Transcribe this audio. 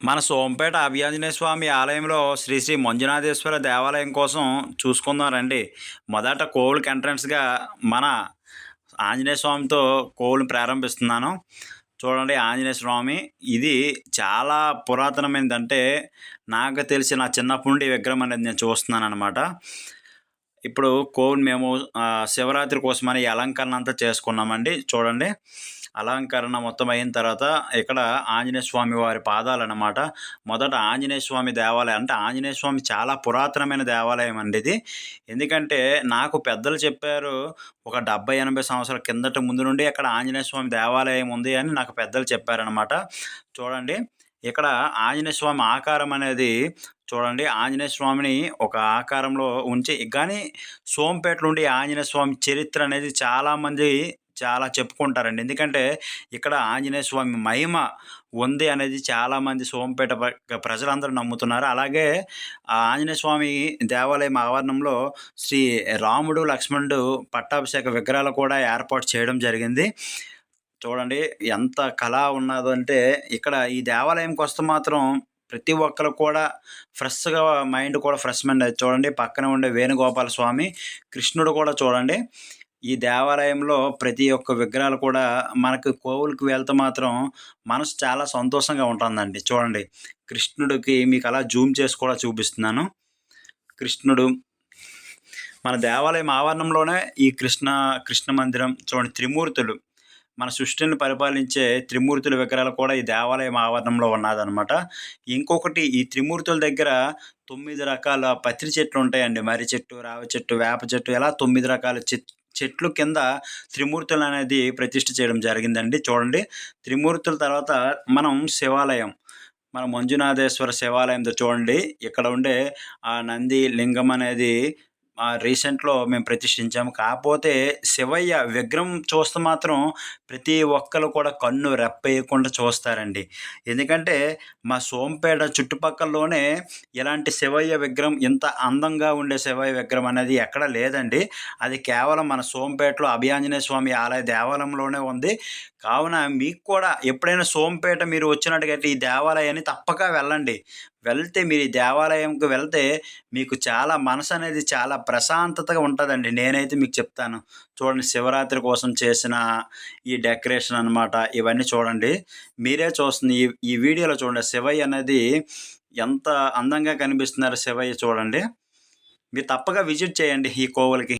మన సోంపేట అభయాంజనేయ స్వామి ఆలయంలో శ్రీ శ్రీ మంజునాథేశ్వర దేవాలయం కోసం చూసుకుందాం రండి మొదట కోవులకి ఎంట్రన్స్గా మన ఆంజనేయ స్వామితో కోవులు ప్రారంభిస్తున్నాను. చూడండి ఆంజనేయ స్వామి ఇది చాలా పురాతనమైనది అంటే నాకు తెలిసి నా చిన్నప్పటి నుండి విగ్రహం అనేది నేను చూస్తున్నాను అనమాట ఇప్పుడు కోవులు మేము శివరాత్రి కోసమని అలంకరణ అంతా చేసుకున్నామండి. చూడండి. అలంకరణ మొత్తం అయిన తర్వాత ఇక్కడ ఆంజనేయ స్వామి వారి పాదాలు అనమాట మొదట ఆంజనేయ స్వామి దేవాలయం అంటే ఆంజనేయ స్వామి చాలా పురాతనమైన దేవాలయం అండి ఇది. ఎందుకంటే నాకు పెద్దలు చెప్పారు ఒక డెబ్బై ఎనభై సంవత్సరాల కిందట ముందు నుండి అక్కడ ఆంజనేయ స్వామి దేవాలయం ఉంది అని నాకు పెద్దలు చెప్పారనమాట చూడండి ఇక్కడ ఆంజనేయ స్వామి ఆకారం అనేది చూడండి ఆంజనేయ స్వామిని ఒక ఆకారంలో ఉంచి కానీ సోంపేట నుండి ఆంజనేయ స్వామి చరిత్ర అనేది చాలామంది చాలా చెప్పుకుంటారండి. ఎందుకంటే ఇక్కడ ఆంజనేయ స్వామి మహిమ ఉంది అనేది చాలామంది సోంపేట ప్రజలందరూ నమ్ముతున్నారు. అలాగే ఆ ఆంజనేయ స్వామి దేవాలయం ఆవరణంలో శ్రీ రాముడు లక్ష్మణుడు పట్టాభిషేక విగ్రహాలు కూడా ఏర్పాటు చేయడం జరిగింది. చూడండి ఎంత కళ ఉన్నదంటే ఇక్కడ ఈ దేవాలయంకి వస్తే మాత్రం ప్రతి ఒక్కరు కూడా ఫ్రెష్గా మైండ్ కూడా ఫ్రెష్ మైండ్ చూడండి. పక్కన ఉండే వేణుగోపాల స్వామి కృష్ణుడు కూడా చూడండి. ఈ దేవాలయంలో ప్రతి ఒక్క విగ్రహాలు కూడా మనకు కోవులకి వెళ్తే మాత్రం మనసు చాలా సంతోషంగా ఉంటుందండి. చూడండి కృష్ణుడికి మీకు అలా జూమ్ చేసి కూడా చూపిస్తున్నాను. కృష్ణుడు మన దేవాలయం ఆవరణంలోనే ఈ కృష్ణ కృష్ణ మందిరం చూడండి త్రిమూర్తులు. మన సృష్టిని పరిపాలించే త్రిమూర్తుల విగ్రహాలు కూడా ఈ దేవాలయం ఆవరణంలో ఉన్నదనమాట ఇంకొకటి ఈ త్రిమూర్తుల దగ్గర తొమ్మిది రకాల పత్రి చెట్లు ఉంటాయండి. మర్రి చెట్టు రావి చెట్టు వేప చెట్టు ఇలా తొమ్మిది రకాల చెట్ చెట్లు కింద త్రిమూర్తులు అనేది ప్రతిష్ఠ చేయడం జరిగిందండి. చూడండి త్రిమూర్తుల తర్వాత మనం శివాలయం మన మంజునాథేశ్వర శివాలయంతో చూడండి. ఇక్కడ ఉండే ఆ నంది లింగం అనేది రీసెంట్లో మేము ప్రతిష్ఠించాము. కాకపోతే శివయ్య విగ్రహం చూస్తే మాత్రం ప్రతి ఒక్కరు కూడా కన్ను రెప్పేయకుండా చూస్తారండి. ఎందుకంటే మా సోంపేట చుట్టుపక్కలలోనే ఇలాంటి శివయ్య విగ్రహం ఇంత అందంగా ఉండే శివయ్య విగ్రహం అనేది ఎక్కడ లేదండి. అది కేవలం మన సోంపేటలో అభియాంజనేయ స్వామి ఆలయ దేవాలయంలోనే ఉంది. కావున మీకు కూడా ఎప్పుడైనా సోంపేట మీరు వచ్చినట్టుగా ఈ దేవాలయాన్ని తప్పక వెళ్ళండి. వెళ్తే మీరు ఈ దేవాలయంకి వెళ్తే మీకు చాలా మనసు అనేది చాలా ప్రశాంతతగా ఉంటుందండి. నేనైతే మీకు చెప్తాను. చూడండి శివరాత్రి కోసం చేసిన ఈ డెకరేషన్ అన్నమాట ఇవన్నీ చూడండి. మీరే చూస్తుంది. ఈ ఈ వీడియోలో చూడండి శివయ్య అనేది ఎంత అందంగా కనిపిస్తున్నారు శివయ్య చూడండి. మీరు తప్పక విజిట్ చేయండి ఈ కోవలకి.